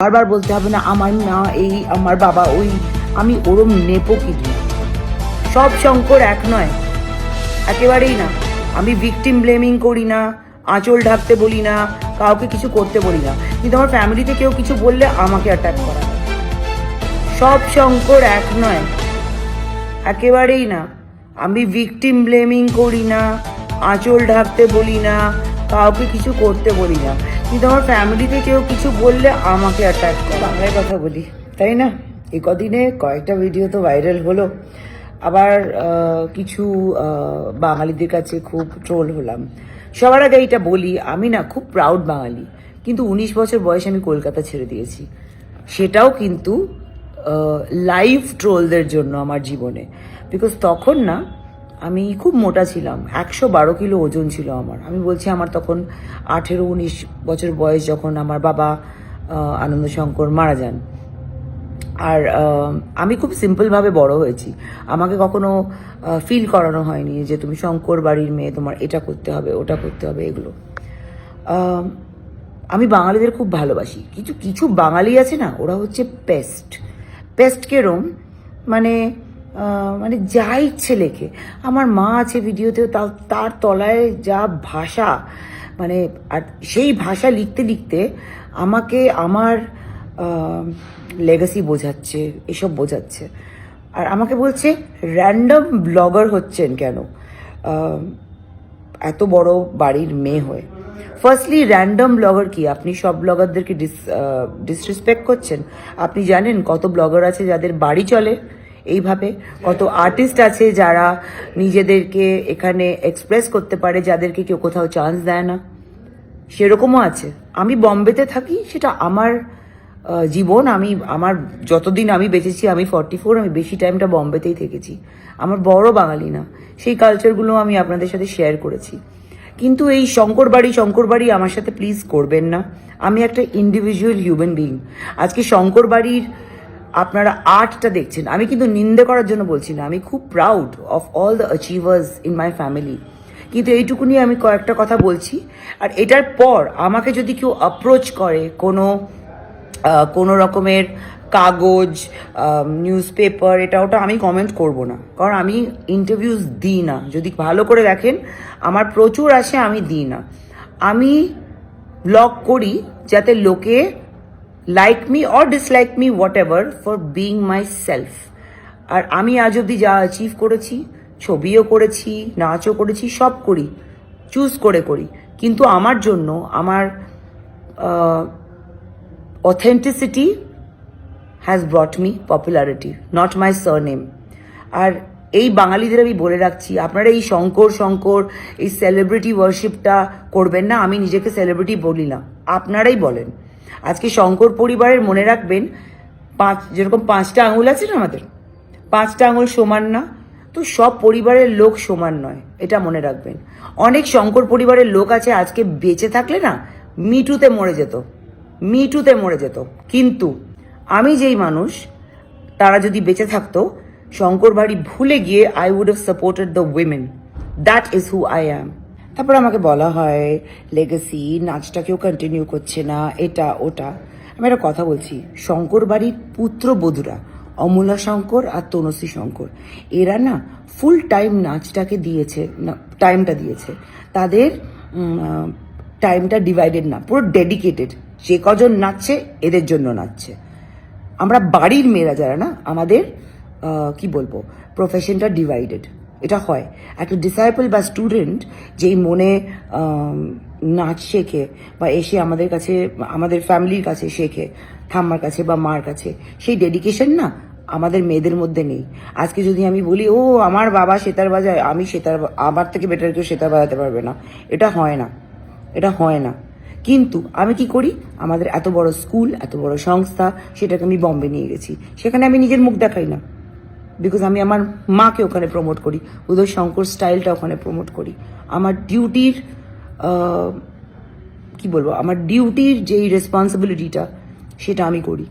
বারবার বলতে হবে না, আমার মা, এই আমার বাবা, ওই আমি ওরম নেপো কি সব শঙ্কর এক নয়, একেবারেই না। আমি ভিকটিম ব্লেমিং করি না, আঁচল ঢাকতে বলি না, কাউকে কিছু করতে বলি না। কিন্তু আমার ফ্যামিলিতে কেউ কিছু বললে আমাকে অ্যাটাক করা সব শঙ্কর এক নয়, একেবারেই না। আমি ভিকটিম ব্লেমিং করি না, আঁচল ঢাকতে বলি না, কাউকে কিছু করতে বলি না। কিন্তু আমার ফ্যামিলিতে কেউ কিছু বললে আমাকে অ্যাটাক করে। বাংলায় কথা বলি, তাই না? এ কদিনে কয়েকটা ভিডিও তো ভাইরাল হলো। আবার কিছু বাঙালিদের কাছে খুব ট্রোল হলাম। সবার আগে এটা বলি, আমি না খুব প্রাউড বাঙালি। কিন্তু উনিশ বছর বয়সে আমি কলকাতা ছেড়ে দিয়েছি। সেটাও কিন্তু লাইভ ট্রোলদের জন্য আমার জীবনে। বিকজ তখন না আমি খুব মোটা ছিলাম, একশো বারো কিলো ওজন ছিল আমার। আমি বলছি, আমার তখন আঠেরো উনিশ বছর বয়স যখন আমার বাবা আনন্দ শঙ্কর মারা যান। আর আমি খুব সিম্পলভাবে বড় হয়েছি। আমাকে কখনো ফিল করানো হয়নি যে তুমি শঙ্কর বাড়ির মেয়ে, তোমার এটা করতে হবে, ওটা করতে হবে, এগুলো। আমি বাঙালিদের খুব ভালোবাসি। কিছু কিছু বাঙালি আছে না, ওরা হচ্ছে পেস্ট পেস্ট কেরম মানে মানে যা ইচ্ছে লেখে। আমার মা আছে ভিডিওতেও, তাও তার তলায় যা ভাষা মানে আর সেই ভাষা লিখতে লিখতে আমাকে আমার লেগাসি বোঝাচ্ছে, এসব বোঝাচ্ছে। আর আমাকে বলছে র্যান্ডম ব্লগার হচ্ছেন কেন? এত বড় বাড়ির মেয়ে হয়ে। ফার্স্টলি র্যান্ডম ব্লগার কি? আপনি সব ব্লগারদেরকে ডিস ডিসরেসপেক্ট করছেন? আপনি জানেন কত ব্লগার আছে যাদের বাড়ি চলে? এইভাবে কত আর্টিস্ট আছে যারা নিজেদেরকে এখানে এক্সপ্রেস করতে পারে, যাদেরকে কেউ কোথাও চান্স দেয় না। সেরকমও আছে। আমি বম্বেতে থাকি, সেটা আমার জীবন। আমি, আমার যতদিন আমি বেঁচেছি, আমি ফর্টি ফোর আমি বেশি টাইমটা বম্বেতেই থেকেছি। আমার বড় বাঙালি না। সেই কালচারগুলো আমি আপনাদের সাথে শেয়ার করেছি। কিন্তু এই শঙ্কর বাড়ি শঙ্কর বাড়ি আমার সাথে প্লিজ করবেন না। আমি একটা ইন্ডিভিজুয়াল হিউম্যান বিইং আজকে শঙ্কর বাড়ির আপনারা আর্টটা দেখছেন। আমি কিন্তু নিন্দে করার জন্য বলছি না। আমি খুব proud of all the achievers in my family কিন্তু এইটুকুনি আমি কয়েকটা কথা বলছি। আর এটার পর আমাকে যদি কেউ অ্যাপ্রোচ করে কোনো কোনো রকমের কাগজ নিউজ পেপার এটা ওটা আমি কমেন্ট করব না। কারণ আমি ইন্টারভিউস দিই না। যদি ভালো করে দেখেন, আমার প্রচুর আসে, আমি দিই না। আমি ব্লগ করি যাতে লোকে like me or dislike me whatever for being myself আর আমি আজ অবধি যা অ্যাচিভ করেছি, ছবিও করেছি, নাচও করেছি, সব করি চুজ করে করি। কিন্তু আমার জন্য, আমার authenticity has brought me popularity not my surname আর এই বাঙালিদের আমি বলে রাখছি, আপনারা এই শঙ্কর শঙ্কর, এই সেলিব্রিটি ওয়ার্শিপটা করবেন না, আমি নিজেকে সেলিব্রিটি বলি না। আপনারাই বলেন। আজকে শঙ্কর পরিবারের মনে রাখবেন, পাঁচ, যেরকম পাঁচটা আঙুল আছে না আমাদের? পাঁচটা আঙুল সমান না, তো সব পরিবারের লোক সমান নয়, এটা মনে রাখবেন। অনেক শঙ্কর পরিবারের লোক আছে আজকে বেঁচে থাকলে না মিটুতে মরে যেত মিটুতে মরে যেত। কিন্তু আমি যেই মানুষ, তারা যদি বেঁচে থাকতো, শঙ্কর বাড়ি ভুলে গিয়ে I would have supported the women that is who I am তারপর আমাকে বলা হয় লেগেসি নাচটা কেউ কন্টিনিউ করছে না, এটা, ওটা। আমি একটা কথা বলছি শঙ্কর বাড়ির পুত্রবধূরা অমূলা শঙ্কর আর তনুশ্রী শঙ্কর, এরা না ফুল টাইম নাচটাকে দিয়েছে, না টাইমটা দিয়েছে। তাদের টাইমটা ডিভাইডেড না, পুরো ডেডিকেটেড যে কজন নাচছে, এদের জন্য নাচছে। আমরা বাড়ির মেয়েরা যারা না, আমাদের কি বলব প্রফেশনটা ডিভাইডেড এটা হয়। একটা ডিসাইপল বা স্টুডেন্ট যেই মনে নাচ শেখে বা এসে আমাদের কাছে, আমাদের ফ্যামিলির কাছে শেখে, ঠাম্মার কাছে বা মার কাছে, সেই ডেডিকেশন না আমাদের মেয়েদের মধ্যে নেই। আজকে যদি আমি বলি, ও, আমার বাবা সেতার বাজায়, আমি সেতার আমার থেকে বেটার কেউ সেতার বাজাতে পারবে না। এটা হয় না। এটা হয় না। কিন্তু আমি কি করি? আমাদের এত বড় স্কুল এত বড় সংস্থা, সেটাকে আমি বম্বে নিয়ে গেছি। সেখানে আমি নিজের মুখ দেখাই না। বিকজ আমি আমার মাকে ওখানে প্রমোট করি, উদয় শঙ্কর স্টাইলটা ওখানে প্রমোট করি। আমার ডিউটির কি বলব, আমার ডিউটির যেই রেসপন্সিবিলিটিটা সেটা আমি করি।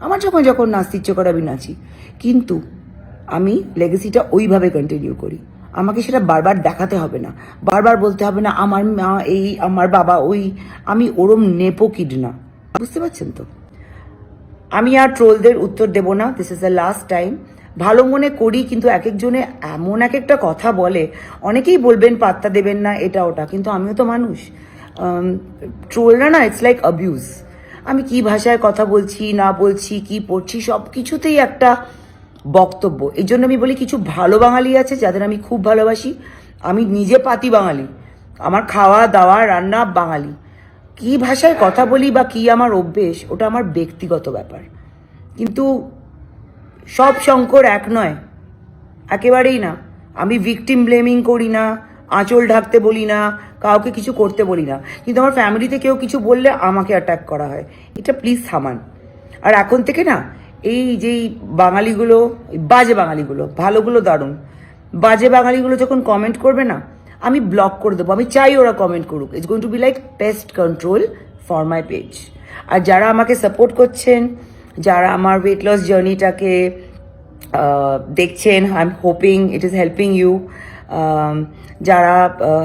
আমার যখন যখন নাচতে ইচ্ছে করে আমি নাচি। কিন্তু আমি লেগেসিটা ওইভাবে কন্টিনিউ করি। আমাকে সেটা বারবার দেখাতে হবে না। বারবার বলতে হবে না, আমার মা এই, আমার বাবা ওই, আমি ওরম নেপো কিড না। বুঝতে পারছেন তো? আমি আর ট্রোলদের উত্তর দেব না। This is the last time ভালো মনে করি, কিন্তু এক একজনে এমন এক একটা কথা বলে, অনেকেই বলবেন, পাত্তা দেবেন না, এটা, ওটা। কিন্তু আমিও তো মানুষ। ট্রোলরা না ইটস লাইক অ্যাবিউজ আমি কি ভাষায় কথা বলছি, না বলছি, কি পড়ছি সব কিছুতেই একটা বক্তব্য। এই জন্য আমি বলি, কিছু ভালো বাঙালি আছে যাদের আমি খুব ভালোবাসি। আমি নিজে পাতি বাঙালি। আমার খাওয়া, দাওয়া, রান্না বাঙালি। কি ভাষায় কথা বলি বা কি আমার অভ্যেস, ওটা আমার ব্যক্তিগত ব্যাপার। কিন্তু সব শঙ্কর এক নয়। একেবারেই না। আমি ভিকটিম ব্লেমিং করি না, আঁচল ঢাকতে বলি না, কাউকে কিছু করতে বলি না। কিন্তু আমার ফ্যামিলিতে কেউ কিছু বললে আমাকে অ্যাটাক করা হয়। এটা প্লিজ থামান। আর এখন থেকে না, এই যেই বাঙালিগুলো, বাজে বাঙালিগুলো, ভালোগুলো দারুণ। বাজে বাঙালিগুলো যখন কমেন্ট করবে না, আমি ব্লক করে দেবো। আমি চাই ওরা কমেন্ট করুক। It's going to be like pest control for my page আর যারা আমাকে সাপোর্ট করছেন যারা আমার ওয়েট লস জার্নিটাকে দেখছেন I am hoping it is helping you যারা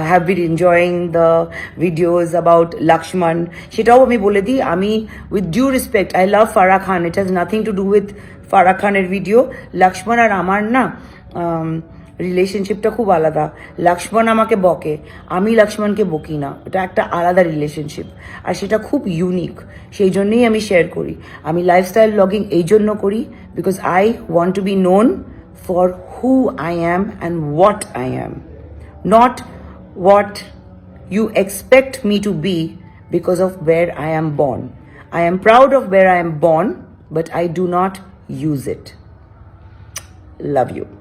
have been enjoying the videos about Lakshman সেটাও আমি বলে দিই, আমি with due respect I love Farah Khan it has nothing to do with Farah খানের ভিডিও লক্ষ্মণ আর আমার না রিলেশনশিপটা খুব আলাদা। লক্ষ্মণ আমাকে বকে, আমি লক্ষ্মণকে বকি না। এটা একটা আলাদা রিলেশনশিপ আর সেটা খুব ইউনিক সেই জন্যেই আমি শেয়ার করি। আমি লাইফস্টাইল ব্লগিং এই জন্য করি because I want to be known for who I am and what I am not what you expect me to be because of where I am born I am proud of where I am born but I do not use it love you